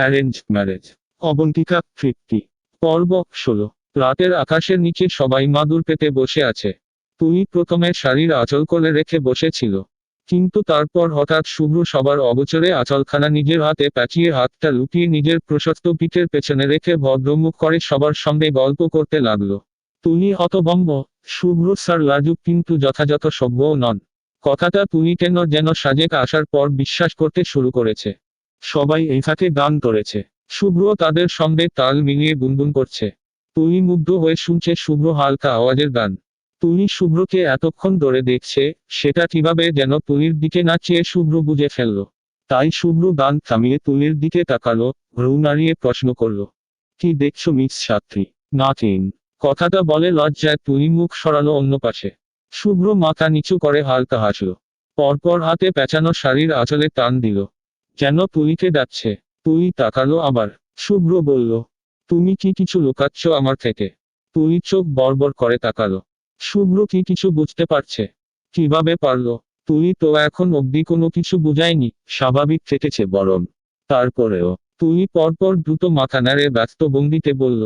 Arrange marriage. Abantika তৃপ্তি পর্ব ষোলো। রাতের আকাশের নিচে সবাই মাদুর পেতে বসে আছে। তুই প্রথমে শাড়ির আঁচল করে রেখে বসেছিল। কিন্তু তারপর হঠাৎ শুভ্র সবার অগোচরে আঁচলখানা নিজের হাতে প্যাঁচিয়ে হাতটা লুকিয়ে নিজের প্রশস্ত পিঠের পেছনে রেখে ভদ্রমুখ করে সবার সঙ্গে গল্প করতে লাগল। তুলি হতভম্ব, শুভ্র স্যার লাজুক কিন্তু যথাযথ সভ্যও নন। কথাটা তুলি কেন যেন সাজেক আসার পর বিশ্বাস করতে শুরু করেছে। সবাই এই ফাঁকে গান করেছে। শুভ্র তাদের সঙ্গে তাল মিলিয়ে গুনগুন করছে। তুলি মুগ্ধ হয়ে শুনছে শুভ্র হালকা আওয়াজের গান। তুলি শুভ্রকে এতক্ষণ ধরে দেখছে, সেটা কীভাবে যেন তুলির দিকে না চেয়ে শুভ্র বুঝে ফেলল। তাই শুভ্র গান থামিয়ে তুলির দিকে তাকালো, ভ্রু নাড়িয়ে প্রশ্ন করল। কি দেখছ মিস ছাত্রী নাথিং কথাটা বলে লজ্জায় তুলি মুখ সরালো অন্য পাশে। শুভ্র মাথা নিচু করে হালকা হাসলো। পরপর হাতে পেঁচানো শাড়ির আঁচলে টান দিল। যেন তুলিকে ডাকছে? তুই তাকালো আবার। শুভ্র বলল, তুমি কি কিছু লুকাচ্ছ আমার থেকে? তুই চোখ বড়বড় করে তাকালো। শুভ্র কি কিছু বুঝতে পারছে? কীভাবে পারল? তুই তো এখন অব্দি কোনো কিছু বুঝায়নি, স্বাভাবিক থেকেছে বরং। তারপরেও, তুই পরপর দ্রুত মাথা নাড়ে ব্যস্ত বন্দিতে বলল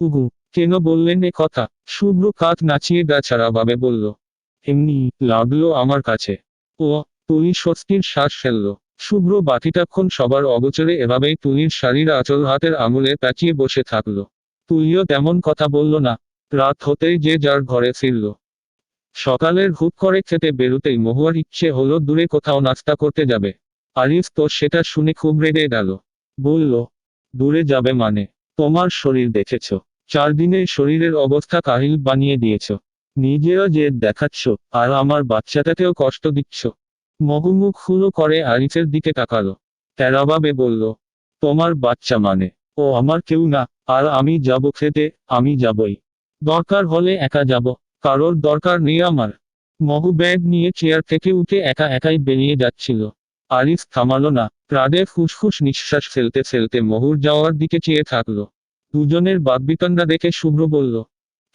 উহু কেন বললেন এ কথা? শুভ্র কাত নাচিয়ে গা ছাড়া ভাবে বলল, এমনি লাগল আমার কাছে। ও, তুই স্বস্তির শ্বাস ফেলল। শুভ্র বাকিটাক্ষণ সবার অগোচরে এভাবেই তুলির শাড়ির আঁচল হাতের আঙুলে প্যাঁচিয়ে বসে থাকল। তুলিও তেমন কথা বলল না। রাত হতেই যে যার ঘরে ফিরল। সকালের হুট করে খেতে বেরুতেই মহুয়ার ইচ্ছে হলো দূরে কোথাও নাস্তা করতে যাবে। আরিফ তো সেটা শুনে খুব রেগে গেল। বলল, দূরে যাবে মানে? তোমার শরীর দেখেছ। চার দিনে শরীরের অবস্থা কাহিল বানিয়ে দিয়েছ। নিজেও যে দেখাচ্ছ আর আমার বাচ্চাটাকেও কষ্ট দিচ্ছ। মহুমুখ হুলো করে আরিফের দিকে তাকালো। তেরাভাবে বলল, তোমার বাচ্চা মানে? ও, আমার কেউ না। আর আমি যাব খেতে, আমি যাবই। দরকার হলে একা যাব। কারোর দরকার নেই আমার। মহু ব্যাগ নিয়ে চেয়ার থেকে উঠে একা একাই বেরিয়ে যাচ্ছিল। আরিফ থামালো না। প্রাডে ফুসফুস নিঃশ্বাস ফেলতে ফেলতে মহুর যাওয়ার দিকে চেয়ে থাকল। দুজনের বাগবিতণ্ডা দেখে শুভ্র বলল,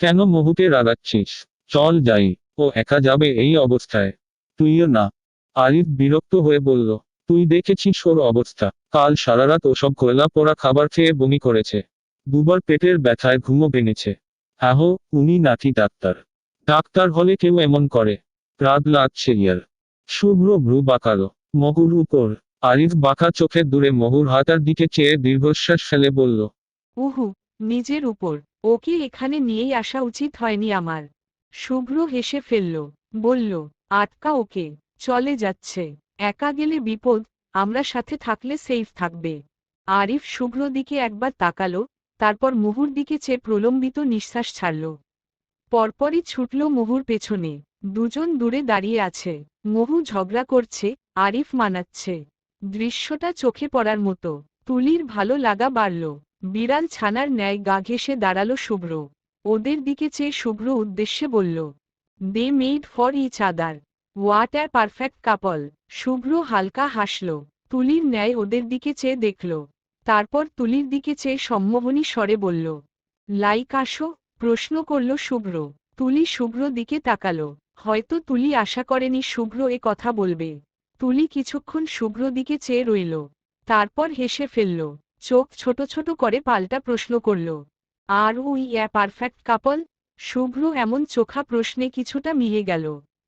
কেন মহুকে রাগাচ্ছিস? চল যাই। ও একা যাবে এই অবস্থায়। তুইও না। আরিফ বিরক্ত হয়ে বলল, তুই দেখেছিস ওর অবস্থা। কাল সারারাত ওসব কয়লা পোড়া খাবার খেয়ে বমি করেছে। দুবার পেটের ব্যথায় ঘুমো ভেঙেছে। আহো, উনি নাকি ডাক্তার। ডাক্তার হলে কেউ এমন করে। রাত লাগছে ইয়ার শুভ্র ভ্রু বাঁকালো। মহুর উপর আরিফ বাঁকা চোখে দূরে মহুর হাতার দিকে চেয়ে দীর্ঘশ্বাস ফেলে বলল, উহু, নিজের উপর। ওকে এখানে নিয়েই আসা উচিত হয়নি আমার। শুভ্র হেসে ফেলল, বলল, আটকা ওকে। চলে যাচ্ছে। একা গেলে বিপদ, আমরা সাথে থাকলে সেফ থাকবে। আরিফ শুভ্র দিকে একবার তাকালো, তারপর মুহুর দিকে চেয়ে প্রলম্বিত নিঃশ্বাস ছাড়ল। পরপরই ছুটল মুহুর পেছনে। দুজন দূরে দাঁড়িয়ে আছে। মহু ঝগড়া করছে, আরিফ মানাচ্ছে। দৃশ্যটা চোখে পড়ার মতো। তুলির ভালো লাগা বাড়ল। বিড়াল ছানার ন্যায় গা ঘেসে দাঁড়াল শুভ্র। ওদের দিকে চেয়ে শুভ্র উদ্দেশ্যে বলল they made for each other what are perfect couple Shubhra হালকা হাসল। তুলির ন্যায় ওদের দিকে চেয়ে দেখল। তারপর তুলির দিকে চেয়ে সম্মোহনী স্বরে বলল, লাইক আসো? প্রশ্ন করল শুভ্র। তুলি শুভ্র দিকে তাকালো। হয়তো তুলি আশা করেনি শুভ্র এ কথা বলবে। তুলি কিছুক্ষণ শুভ্র দিকে চেয়ে রইল। তারপর হেসে ফেলল। চোখ ছোট ছোট করে পাল্টা প্রশ্ন করল, are we a perfect couple? Shubhra এমন চোখা প্রশ্নে কিছুটা মিলে গেল।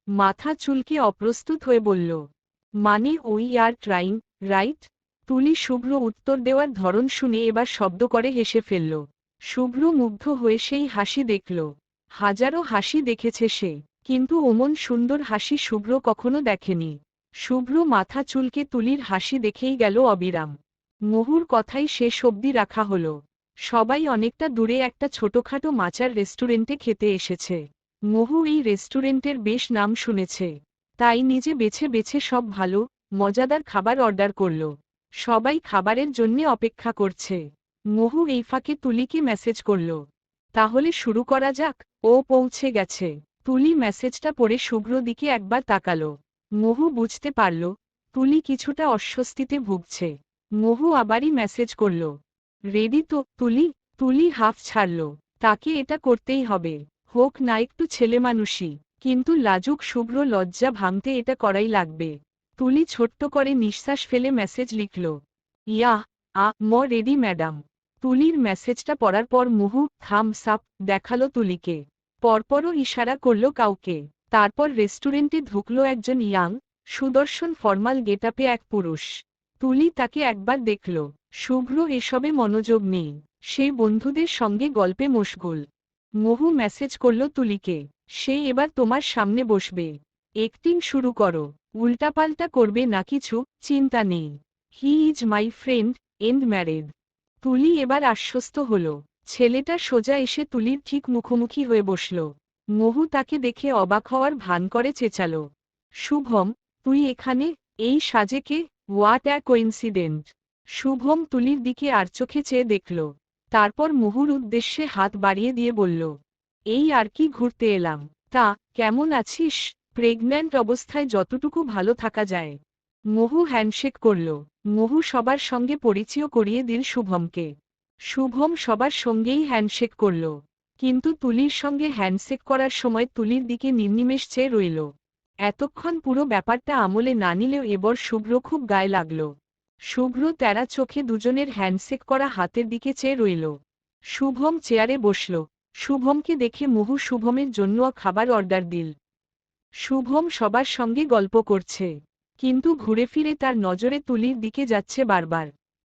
মাথা চুলকে অপ্রস্তুত হয়ে বলল মানে ওই আর ট্রাইং, রাইট? তুলি শুভ্র উত্তর দেওয়ার ধরন শুনে এবার শব্দ করে হেসে ফেলল। শুভ্র মুগ্ধ হয়ে সেই হাসি দেখল। হাজারো হাসি দেখেছে সে, কিন্তু ওমন সুন্দর হাসি শুভ্র কখনো দেখেনি। শুভ্র মাথা চুলকে তুলির হাসি দেখেই গেল অবিরাম। মহুর কথাই শেষ অবধি রাখা হল। সবাই অনেকটা দূরে একটা ছোটখাটো মাচার রেস্টুরেন্টে খেতে এসেছে। মহু এই রেস্টুরেন্টের বেশ নাম শুনেছে। তাই নিজে বেছে বেছে সব ভালো, মজাদার খাবার অর্ডার করল। সবাই খাবারের জন্য অপেক্ষা করছে। মহু এই ফাঁকে তুলিকে মেসেজ করল। তাহলে শুরু করা যাক। ও পৌঁছে গেছে। তুলি মেসেজটা পড়ে শুভ্র দিকে একবার তাকালো। মহু বুঝতে পারল, তুলি কিছুটা অস্বস্তিতে ভুগছে। মহু আবারই মেসেজ করল, রেডি তো, তুলি? তুলি হাফ ছাড়ল, তাকে এটা করতেই হবে। হোক না একটু ছেলেমানুষই কিন্তু লাজুক শুভ্র লজ্জা ভাঙতে এটা করাই লাগবে। তুলি ছোট্ট করে নিঃশ্বাস ফেলে মেসেজ লিখল ইয়া আ, ম, রেডি ম্যাডাম। তুলির মেসেজটা পড়ার পর মুহু, থামস আপ, দেখাল তুলিকে। পরপরও ইশারা করল কাউকে। তারপর রেস্টুরেন্টে ঢুকলো একজন ইয়াং, সুদর্শন ফর্মাল গেটাপে এক পুরুষ। তুলি তাকে একবার দেখল। শুভ্র এসবে মনোযোগ নেই। সে বন্ধুদের সঙ্গে গল্পে মশগুল। মহু মেসেজ করল তুলিকে, সে এবার তোমার সামনে বসবে। একটিং শুরু করো। উল্টাপাল্টা করবে না কিছু, চিন্তা নেই। He is my friend and married Tuli এবার আশ্বস্ত হল। ছেলেটা সোজা এসে তুলির ঠিক মুখোমুখি হয়ে বসল। মহু তাকে দেখে অবাক হওয়ার ভান করে চেঁচালো। শুভম, তুই এখানে? এই সাজেকে? হোয়াট অ্যা কোইন্সিডেন্ট শুভম তুলির দিকে আর চোখে চেয়ে দেখল। তারপর মুহুর উদ্দেশ্যে হাত বাড়িয়ে দিয়ে বলল, এই আর কি ঘুরতে এলাম। তা, কেমন আছিস? প্রেগন্যান্ট অবস্থায় যতটুকু ভালো থাকা যায়। মহু হ্যান্ডশেক করল। মহু সবার সঙ্গে পরিচয় করিয়ে দিল শুভমকে। শুভম সবার সঙ্গেই হ্যান্ডশেক করল। কিন্তু তুলির সঙ্গে হ্যান্ডশেক করার সময় তুলির দিকে নির্নিমেষ চেয়ে রইল। এতক্ষণ পুরো ব্যাপারটা আমলে না নিলেও এবার শুভ্র খুব গায়ে লাগল। শুভ্র তেরা চোখে দুজনের হ্যান্ডশেক করা হাতের দিকে চেয়ে রইল। শুভম চেয়ারে বসল। শুভমকে দেখে মুহু শুভমের জন্য খাবার অর্ডার দিল। শুভম সবার সঙ্গে গল্প করছে। কিন্তু ঘুরে ফিরে তার নজরে তুলির দিকে যাচ্ছে বারবার।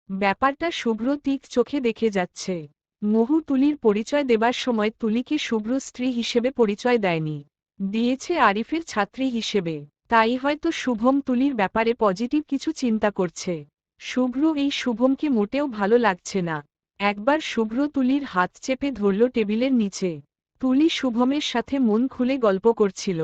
ব্যাপারটা শুভ্র তিক চোখে দেখে যাচ্ছে। মহু তুলির পরিচয় দেবার সময় তুলিকে শুভ্র স্ত্রী হিসেবে পরিচয় দেয়নি। দিয়েছে আরিফের ছাত্রী হিসেবে। তাই হয়তো শুভম তুলির ব্যাপারে পজিটিভ কিছু চিন্তা করছে। শুভ্র, এই শুভমকে মোটেও ভালো লাগছে না। একবার শুভ্র তুলির হাত চেপে ধরল টেবিলের নিচে। তুলি শুভমের সাথে মন খুলে গল্প করছিল।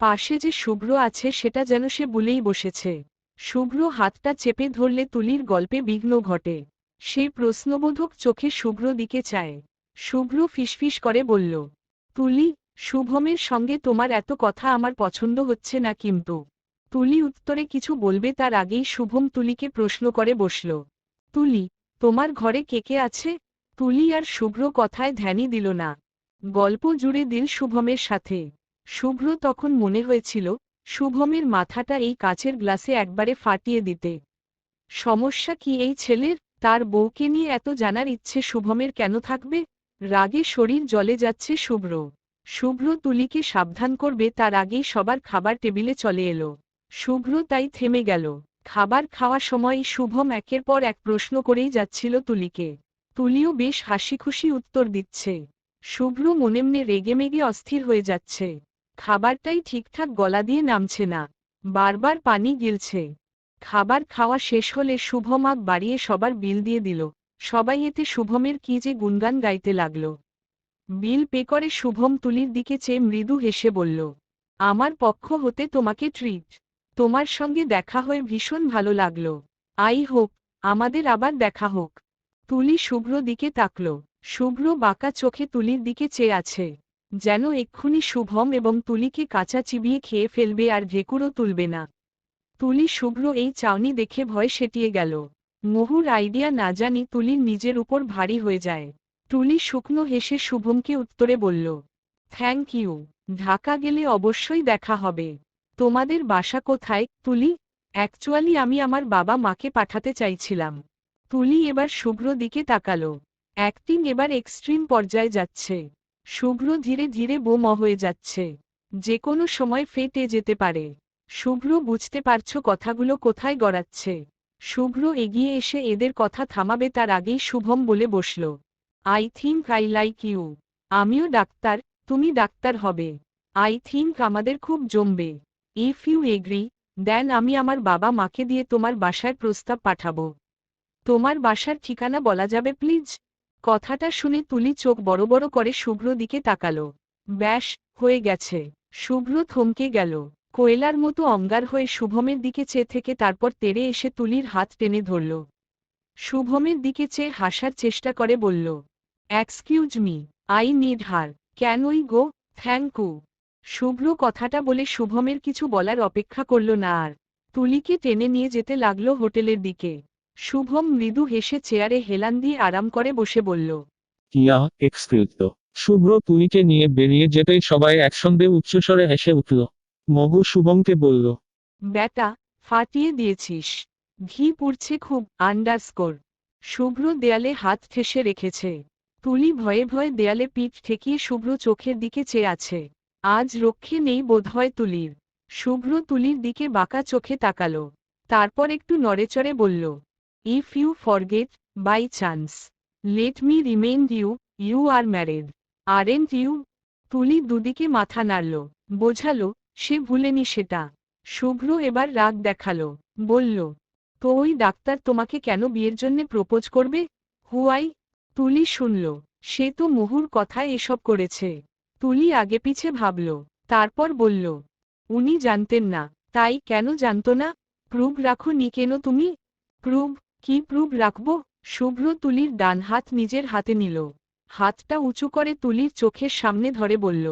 পাশে যে শুভ্র আছে সেটা যেন সে বলেই বসেছে। শুভ্র হাতটা চেপে ধরলে তুলির গল্পে বিঘ্ন ঘটে। সে প্রশ্নবোধক চোখে শুভ্র দিকে চায়। শুভ্র ফিসফিস করে বলল, তুলি, শুভমের সঙ্গে তোমার এত কথা আমার পছন্দ হচ্ছে না কিন্তু। তুলি উত্তরে কিছু বলবে তার আগেই শুভম তুলিকে প্রশ্ন করে বসল। তুলি, তোমার ঘরে কে কে আছে? তুলি আর শুভ্র কথায় ধ্যানই দিল না। গল্প জুড়ে দিল শুভমের সাথে। শুভ্র তখন মনে হয়েছিল, শুভমের মাথাটা এই কাচের গ্লাসে একবারে ফাটিয়ে দিতে। সমস্যা কি এই ছেলের? তার বউকে নিয়ে এত জানার ইচ্ছে শুভমের কেন থাকবে? রাগে শরীর জলে যাচ্ছে শুভ্র। শুভ্র তুলিকে সাবধান করবে তার আগেই সবার খাবার টেবিলে চলে এলো। শুভ্র তাই থেমে গেল। খাবার খাওয়া সময় শুভম একের পর এক প্রশ্ন করেই যাচ্ছিল তুলিকে। তুলিও বেশ হাসিখুশি উত্তর দিচ্ছে। শুভ্র মনেমনে রেগেমেগে অস্থির হয়ে যাচ্ছে। খাবারটাই ঠিকঠাক গলা দিয়ে নামছে না। বারবার পানি গিলছে। খাবার খাওয়া শেষ হলে শুভম আগ বাড়িয়ে সবার বিল দিয়ে দিল। সবাই এতে শুভমের কি যে গুনগান গাইতে লাগল। বিল পে করে শুভম তুলির দিকে চেয়ে মৃদু হেসে বলল, আমার পক্ষ হতে তোমাকে ট্রিট তোমার সঙ্গে দেখা হয়ে ভীষণ ভালো লাগল। আই হোক আমাদের আবার দেখা হোক। তুলি শুভ্র দিকে তাকল। শুভ্র বাঁকা চোখে তুলির দিকে চেয়ে আছে। যেন এক্ষুনি শুভম এবং তুলিকে কাঁচা চিবিয়ে খেয়ে ফেলবে আর ঢেকুরও তুলবে না। তুলি শুভ্র এই চাউনি দেখে ভয় সেটিয়ে গেল। মহুর আইডিয়া না জানি তুলির নিজের উপর ভারী হয়ে যায়। তুলি শুকনো হেসে শুভমকে উত্তরে বলল, থ্যাংক ইউ। ঢাকা গেলে অবশ্যই দেখা হবে। তোমাদের বাসা কোথায়, তুলি? অ্যাকচুয়ালি আমি আমার বাবা মাকে পাঠাতে চাইছিলাম। তুলি এবার শুভ্র দিকে তাকালো। অ্যাক্টিং এবার এক্সট্রিম পর্যায়ে যাচ্ছে। শুভ্র ধীরে ধীরে বোম হয়ে যাচ্ছে। যে কোনো সময় ফেটে যেতে পারে। শুভ্র বুঝতে পারছ কথাগুলো কোথায় গড়াচ্ছে। শুভ্র এগিয়ে এসে এদের কথা থামাবে তার আগেই শুভম বলে বসল। I think I like you আমিও ডাক্তার, তুমি ডাক্তার হবে। আই থিঙ্ক আমাদের খুব জমবে। ইফ ইউ এগ্রি দেন আমি আমার বাবা মাকে দিয়ে তোমার বাসায় প্রস্তাব পাঠাবো। তোমার বাসার ঠিকানা বলা যাবে প্লিজ কথাটা শুনে তুলি চোখ বড় বড় করে শুভ্র দিকে তাকালো। ব্যাস, হয়ে গেছে। শুভ্র থমকে গেল। কোয়েলার মতো অঙ্গার হয়ে শুভমের দিকে চেয়ে থেকে তারপর তেড়ে এসে তুলির হাত টেনে ধরল। শুভমের দিকে চেয়ে হাসার চেষ্টা করে বলল excuse me I need her can we go? Thank you Shubhra কথাটা বলে শুভমের কিছু বলার অপেক্ষা করল না আর। তুলিকে টেনে নিয়ে যেতে লাগল হোটেলের দিকে। শুভম মৃদু হেসে চেয়ারে হেলান দিয়ে আরাম করে বসে বলল ইয়া শুভ্র তুলিকে নিয়ে বেরিয়ে যেতেই সবাই একসঙ্গে উচ্চস্বরে হেসে উঠল। মহু শুভমকে বলল ব্যাটা ফাটিয়ে দিয়েছিস। ঘি পুড়ছে খুব আন্ডারস্কোর। শুভ্র দেয়ালে হাত ঠেসে রেখেছে। তুলি ভয়ে ভয়ে দেয়ালে পিঠ ঠেকিয়ে শুভ্র চোখের দিকে চেয়ে আছে। আজ রক্ষে নেই বোধহয় তুলির। শুভ্র তুলির দিকে বাঁকা চোখে তাকাল। তারপর একটু নড়েচড়ে বলল if you forget by chance let me remind you you are married aren't you Tuli দুদিকে মাথা নাড়ল, বোঝালো, সে ভুলেনি সেটা। শুভ্র এবার রাগ দেখাল, বলল, তো ওই ডাক্তার তোমাকে কেন বিয়ের জন্য প্রপোজ করবে? হুয়াই তুলি শুনল, সে তো মুহুর কথায় এসব করেছে। তুলি আগে পিছে ভাবল, তারপর বলল, উনি জানতেন না, তাই কেন জানত না? প্রুভ রাখো নি কেন তুমি? প্রুভ কি প্রুভ রাখব? শুভ্র তুলির ডান হাত নিজের হাতে নিল। হাতটা উঁচু করে তুলির চোখের সামনে ধরে বলল,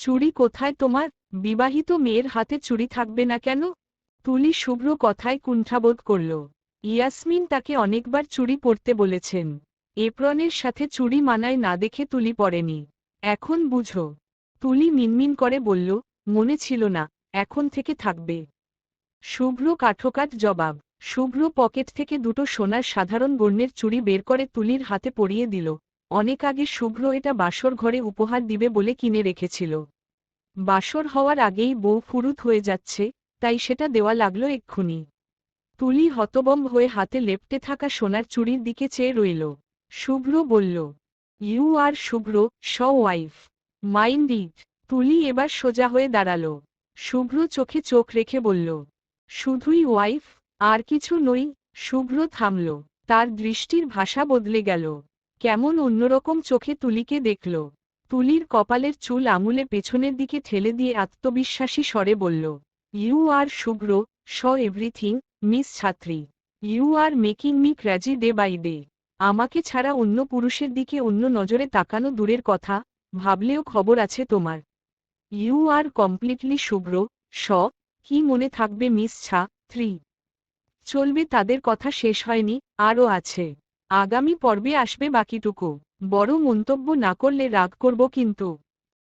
চুড়ি কোথায় তোমার? বিবাহিত মেয়ের হাতে চুরি থাকবে না কেন? তুলি শুভ্র কথায় কুণ্ঠাবোধ করল, ইয়াসমিন তাকে অনেকবার চুড়ি পরতে বলেছেন। এপ্রনের সাথে চুড়ি মানায় না দেখে তুলি পড়েনি এখন বুঝো। তুলি মিনমিন করে বলল, মনে ছিল না, এখন থেকে থাকবে। শুভ্র কাঠোকাঠ জবাব। শুভ্র পকেট থেকে দুটো সোনার সাধারণ বর্ণের চুড়ি বের করে তুলির হাতে পরিয়ে দিল। অনেক আগে শুভ্র এটা বাসর ঘরে উপহার দিবে বলে কিনে রেখেছিল। বাসর হওয়ার আগেই বউ ফুরুত হয়ে যাচ্ছে, তাই সেটা দেওয়া লাগল এক্ষুনি। তুলি হতবম্ব হয়ে হাতে লেপটে থাকা সোনার চুড়ির দিকে চেয়ে রইল। শুভ্র বলল you are Shubhra's wife. Mind it. Tuli এবার সোজা হয়ে দাঁড়াল। শুভ্র চোখে চোখ রেখে বলল, শুধুই ওয়াইফ, আর কিছু নই। শুভ্র থামল। তার দৃষ্টির ভাষা বদলে গেল। কেমন অন্যরকম চোখে তুলিকে দেখল। তুলির কপালের চুল আঙুলে পেছনের দিকে ঠেলে দিয়ে আত্মবিশ্বাসী স্বরে বলল, you are Shubhra's everything, miss ছাত্রী। You are making me crazy day by day. আমাকে ছাড়া অন্য পুরুষের দিকে অন্য নজরে তাকানো দূরের কথা, ভাবলেও খবর আছে তোমার। ইউ আর কমপ্লিটলি শুভ্র, স, কি মনে থাকবে মিস ছা, থ্রি। চলবে তাদের কথা শেষ হয়নি, আরও আছে। আগামী পর্বে আসবে বাকিটুকু। বড় মন্তব্য না করলে রাগ করব কিন্তু।